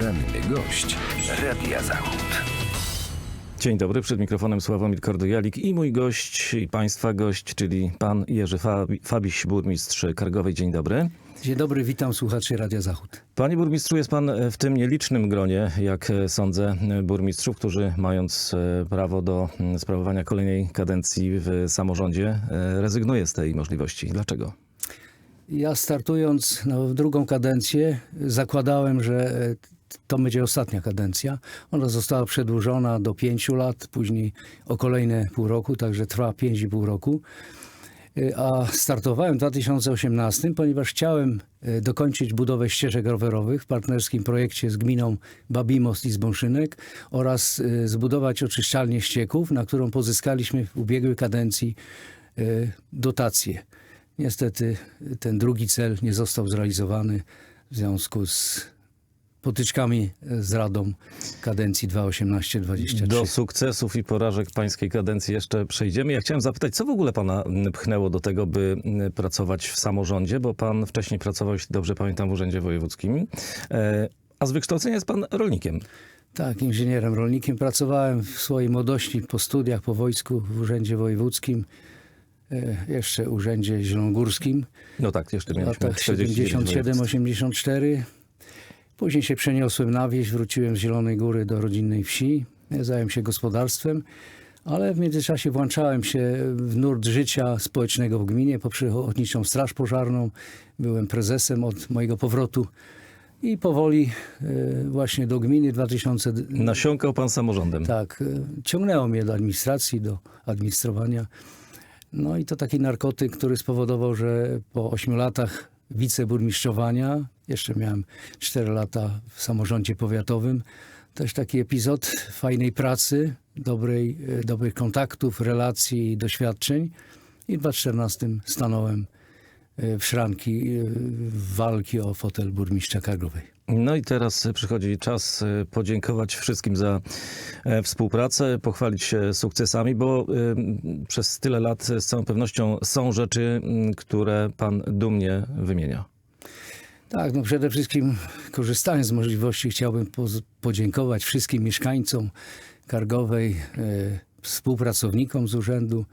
Poranny gość Radia Zachód. Dzień dobry, przed mikrofonem Sławomir Kordojalik i mój gość, i państwa gość, czyli pan Jerzy Fabi, Fabiś, burmistrz Kargowej. Dzień dobry. Dzień dobry, witam słuchaczy Radia Zachód. Panie burmistrzu, jest pan w tym nielicznym gronie, jak sądzę, burmistrzów, którzy mając e, prawo do sprawowania kolejnej kadencji w samorządzie, e, rezygnuje z tej możliwości. Dlaczego? Ja startując na drugą kadencję zakładałem, że e, to będzie ostatnia kadencja. Ona została przedłużona do pięciu lat, później o kolejne pół roku, także trwa pięć i pół roku. E, A startowałem w 2018, ponieważ chciałem e, dokończyć budowę ścieżek rowerowych w partnerskim projekcie z gminą Babimost i Zbąszynek oraz e, zbudować oczyszczalnię ścieków, na którą pozyskaliśmy w ubiegłej kadencji dotacje. Niestety ten drugi cel nie został zrealizowany w związku z potyczkami z Radą kadencji 2018-2023. Do sukcesów i porażek pańskiej kadencji jeszcze przejdziemy. Ja chciałem zapytać, co w ogóle pana pchnęło do tego, by pracować w samorządzie, bo pan wcześniej pracował, jeśli dobrze pamiętam, w Urzędzie Wojewódzkim, e, a z wykształcenia jest pan rolnikiem. Tak, inżynierem rolnikiem. Pracowałem w swojej młodości po studiach, po wojsku w Urzędzie Wojewódzkim, e, jeszcze Urzędzie Zielonogórskim No tak, jeszcze mieliśmy latach 49 województw. 77-84. Później się przeniosłem na wieś, wróciłem z Zielonej Góry do rodzinnej wsi. Zająłem się gospodarstwem, ale w międzyczasie włączałem się w nurt życia społecznego w gminie poprzez Ochotniczą Straż Pożarną. Byłem prezesem od mojego powrotu i powoli e, właśnie do gminy 2000... Nasiąkał pan samorządem. Tak, e, ciągnęło mnie do administracji, do administrowania. No i to taki narkotyk, który spowodował, że po 8 latach wiceburmistrzowania, jeszcze miałem 4 lata w samorządzie powiatowym, też taki epizod fajnej pracy, dobrej, e, dobrych kontaktów, relacji i doświadczeń. I w 2014 stanąłem w szranki e, walki o fotel burmistrza Kargowej. No i teraz przychodzi czas e, podziękować wszystkim za e, współpracę, pochwalić się sukcesami, bo e, przez tyle lat z całą pewnością są rzeczy, m, które pan dumnie wymienia. Tak, no przede wszystkim korzystając z możliwości chciałbym podziękować wszystkim mieszkańcom Kargowej, e, współpracownikom z urzędu,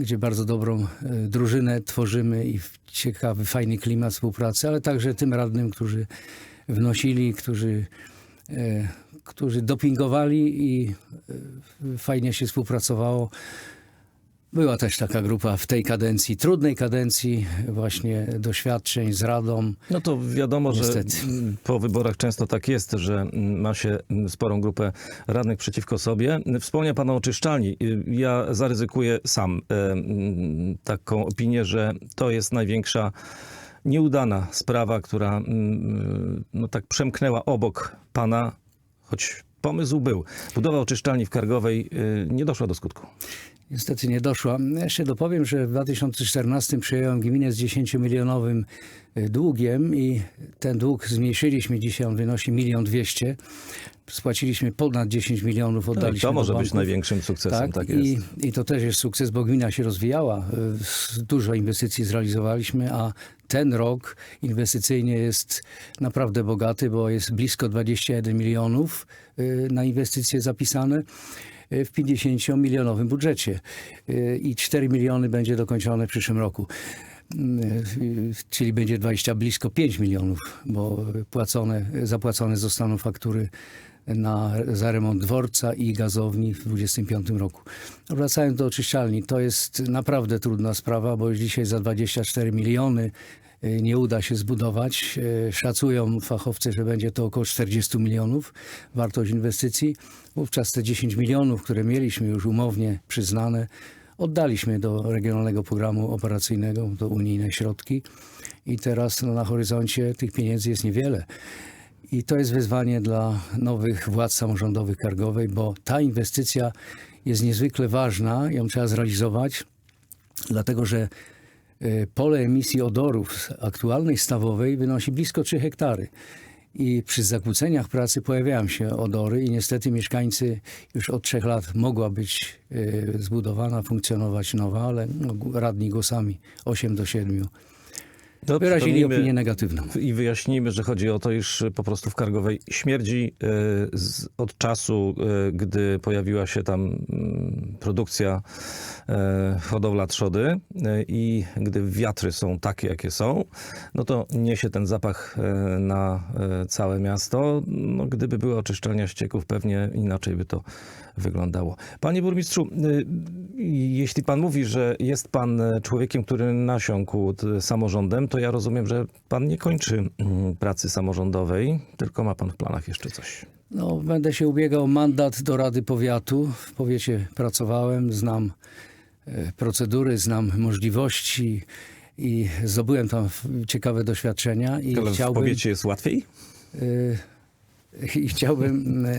gdzie bardzo dobrą e, drużynę tworzymy i ciekawy, fajny klimat współpracy, ale także tym radnym, którzy wnosili, którzy, e, którzy dopingowali i e, fajnie się współpracowało. Była też taka grupa w tej kadencji, trudnej kadencji, właśnie doświadczeń z Radą. No to wiadomo, Niestety. że po wyborach często tak jest, że ma się sporą grupę radnych przeciwko sobie. Wspomniał pan o oczyszczalni. Ja zaryzykuję sam taką opinię, że to jest największa nieudana sprawa, która no tak przemknęła obok pana, choć pomysł był. Budowa oczyszczalni w Kargowej y, nie doszła do skutku. Niestety nie doszła. Jeszcze dopowiem, że w 2014 przejąłem gminę z 10-milionowym y, długiem i ten dług zmniejszyliśmy. Dzisiaj on wynosi 1 200 Spłaciliśmy ponad 10 milionów, No, i oddaliśmy to może być największym sukcesem, tak, jest. I, I to też jest sukces, bo gmina się rozwijała. Y, Dużo inwestycji zrealizowaliśmy, a ten rok inwestycyjnie jest naprawdę bogaty, bo jest blisko 21 milionów y, na inwestycje zapisane w 50-milionowym budżecie. Y, I 4 miliony będzie dokończone w przyszłym roku. Y, Czyli będzie 20, blisko 5 milionów, bo płacone, zapłacone zostaną faktury na, za remont dworca i gazowni w 2025 roku. Wracając do oczyszczalni, to jest naprawdę trudna sprawa, bo już dzisiaj za 24 miliony nie uda się zbudować. Y, Szacują fachowcy, że będzie to około 40 milionów wartość inwestycji. Wówczas te 10 milionów, które mieliśmy już umownie przyznane, oddaliśmy do Regionalnego Programu Operacyjnego, do unijne środki i teraz no, na horyzoncie tych pieniędzy jest niewiele. I to jest wyzwanie dla nowych władz samorządowych Kargowej, bo ta inwestycja jest niezwykle ważna, ją trzeba zrealizować, dlatego że pole emisji odorów z aktualnej stawowej wynosi blisko 3 hektary. I przy zakłóceniach pracy pojawiają się odory i niestety mieszkańcy już od trzech lat mogła być e, zbudowana, funkcjonować nowa, ale no, radni głosami 8 do 7 To wyrazili opinię negatywną. I wyjaśnijmy, że chodzi o to, iż po prostu w Kargowej śmierdzi e, z, od czasu, e, gdy pojawiła się tam mm, produkcja e, hodowla trzody i gdy wiatry są takie, jakie są, no to niesie ten zapach na całe miasto. No, gdyby były oczyszczalnia ścieków, pewnie inaczej by to wyglądało. Panie burmistrzu, jeśli pan mówi, że jest pan człowiekiem, który nasiąkł samorządem, to ja rozumiem, że pan nie kończy mm, pracy samorządowej, tylko ma pan w planach jeszcze coś. No, będę się ubiegał o mandat do Rady Powiatu. W powiecie pracowałem, znam e, procedury, znam możliwości i zdobyłem tam w- ciekawe doświadczenia i Ale w chciałbym, powiecie jest łatwiej? e, i chciałbym e,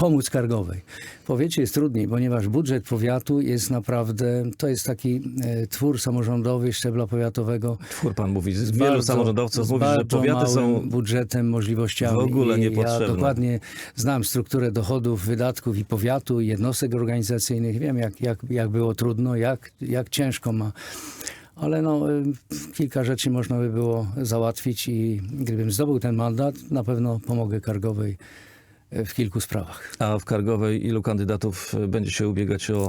pomóc Kargowej. W powiecie jest trudniej, ponieważ budżet powiatu jest naprawdę, to jest taki e, twór samorządowy szczebla powiatowego. Twór pan mówi. z Wielu bardzo- samorządowców mówi, że powiaty są budżetem, możliwościami. w ogóle niepotrzebne. Ja dokładnie znam strukturę dochodów, wydatków i powiatu, i jednostek organizacyjnych. Wiem, jak, jak, jak było trudno, jak, jak ciężko ma. Ale no, y, kilka rzeczy można by było załatwić i gdybym zdobył ten mandat, na pewno pomogę Kargowej w kilku sprawach. A w Kargowej ilu kandydatów będzie się ubiegać o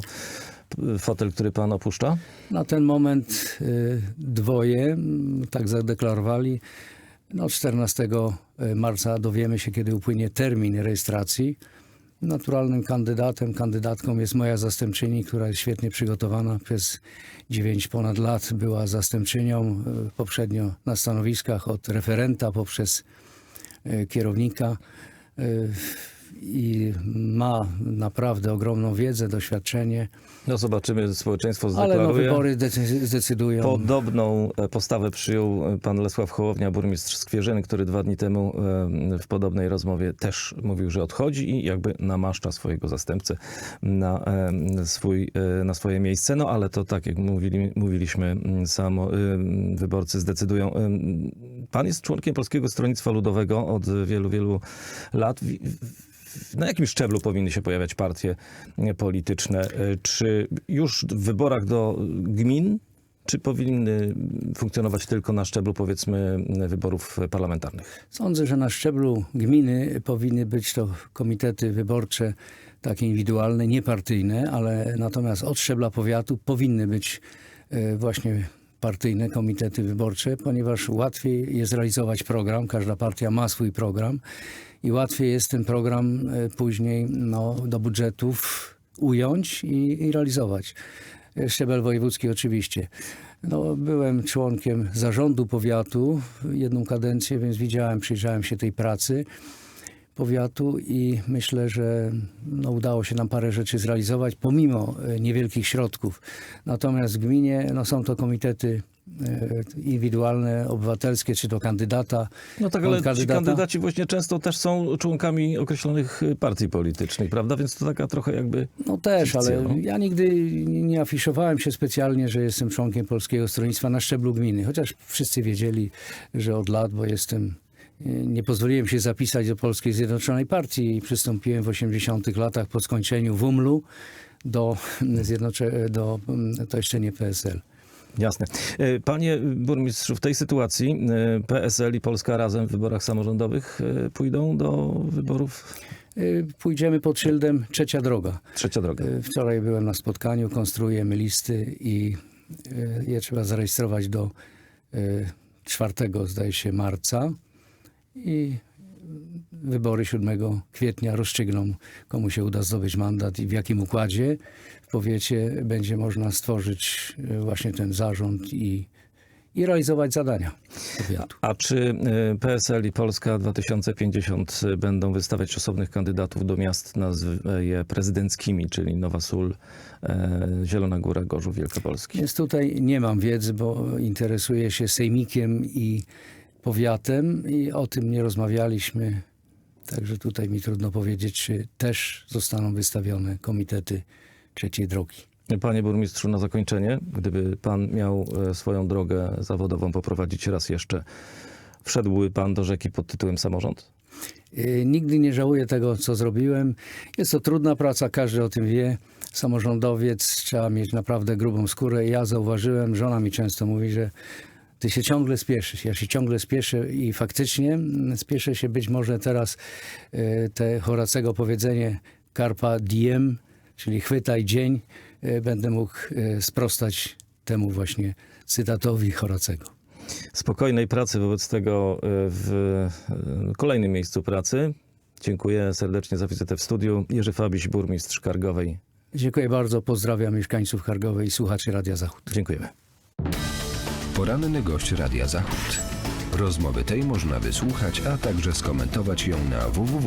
fotel, który pan opuszcza? Na ten moment y, dwoje mm, tak zadeklarowali. No, 14 marca dowiemy się, kiedy upłynie termin rejestracji. Naturalnym kandydatem, kandydatką jest moja zastępczyni, która jest świetnie przygotowana. Przez 9 ponad lat była zastępczynią y, poprzednio na stanowiskach od referenta poprzez y, kierownika y, i ma naprawdę ogromną wiedzę, doświadczenie. No zobaczymy, społeczeństwo Ale no, zdeklaruje. wybory decy- zdecydują. Podobną e, postawę przyjął e, pan Lesław Hołownia, burmistrz Skwierzyny, który dwa dni temu e, w podobnej rozmowie też mówił, że odchodzi i jakby namaszcza swojego zastępcę na, swój, na swoje miejsce. No ale to tak jak mówili, mówiliśmy, m, samo e, wyborcy zdecydują. E, Pan jest członkiem Polskiego Stronnictwa Ludowego od wielu, wielu lat. Na jakim szczeblu powinny się pojawiać partie polityczne? Czy już w wyborach do gmin, czy powinny funkcjonować tylko na szczeblu, powiedzmy, wyborów parlamentarnych? Sądzę, że na szczeblu gminy powinny być to komitety wyborcze takie indywidualne, niepartyjne, ale natomiast od szczebla powiatu powinny być e, właśnie partyjne komitety wyborcze, ponieważ łatwiej jest realizować program, każda partia ma swój program i łatwiej jest ten program e, później no, do budżetów ująć i, i realizować. E, Szczebel wojewódzki oczywiście. No, byłem członkiem zarządu powiatu jedną kadencję, więc widziałem, przyjrzałem się tej pracy powiatu i myślę, że no, udało się nam parę rzeczy zrealizować pomimo e, niewielkich środków. Natomiast w gminie no, są to komitety e, indywidualne, obywatelskie, czy to kandydata. No tak, ale ci kandydaci właśnie często też są członkami określonych partii politycznych, prawda? Więc to taka trochę jakby... No też, Fikcja, ale no. ja nigdy nie nie afiszowałem się specjalnie, że jestem członkiem Polskiego Stronnictwa na szczeblu gminy, chociaż wszyscy wiedzieli, że od lat, bo jestem nie pozwoliłem się zapisać do Polskiej Zjednoczonej Partii i przystąpiłem w 80 latach po skończeniu WUML-u do, zjednocze- do to jeszcze nie PSL. Jasne. E, Panie burmistrzu, w tej sytuacji e, PSL i Polska razem w wyborach samorządowych e, pójdą do wyborów Pójdziemy pod szyldem Trzecia Droga. Trzecia Droga. Wczoraj byłem na spotkaniu, konstruujemy listy i je trzeba zarejestrować do y, 4, zdaje się, marca. I wybory 7 kwietnia rozstrzygną, komu się uda zdobyć mandat i w jakim układzie w powiecie będzie można stworzyć y, właśnie ten zarząd i, i realizować zadania powiatu. A czy e, PSL i Polska 2050 będą wystawiać osobnych kandydatów do miast nazwy je prezydenckimi, czyli Nowa Sól, e, Zielona Góra, Gorzów Wielkopolski? Więc tutaj nie mam wiedzy, bo interesuję się sejmikiem i powiatem i o tym nie rozmawialiśmy. Także tutaj mi trudno powiedzieć, czy też zostaną wystawione komitety trzeciej drogi. Panie burmistrzu, na zakończenie, gdyby pan miał e, swoją drogę zawodową poprowadzić raz jeszcze, wszedłby pan do rzeki pod tytułem samorząd? Yy, Nigdy nie żałuję tego, co zrobiłem. Jest to trudna praca, każdy o tym wie. Samorządowiec trzeba mieć naprawdę grubą skórę. Ja zauważyłem, żona mi często mówi, że Ty się ciągle spieszysz. Ja się ciągle spieszę i faktycznie mm, spieszę się być może teraz e, te Horacego powiedzenie carpa diem, czyli chwytaj dzień, e, będę mógł e, sprostać temu właśnie cytatowi Horacego. Spokojnej pracy wobec tego w kolejnym miejscu pracy. Dziękuję serdecznie za wizytę w studiu. Jerzy Fabiś, burmistrz Kargowej. Dziękuję bardzo, pozdrawiam mieszkańców Kargowej i słuchaczy Radia Zachód. Dziękujemy. Poranny gość Radia Zachód. Rozmowy tej można wysłuchać, a także skomentować ją na www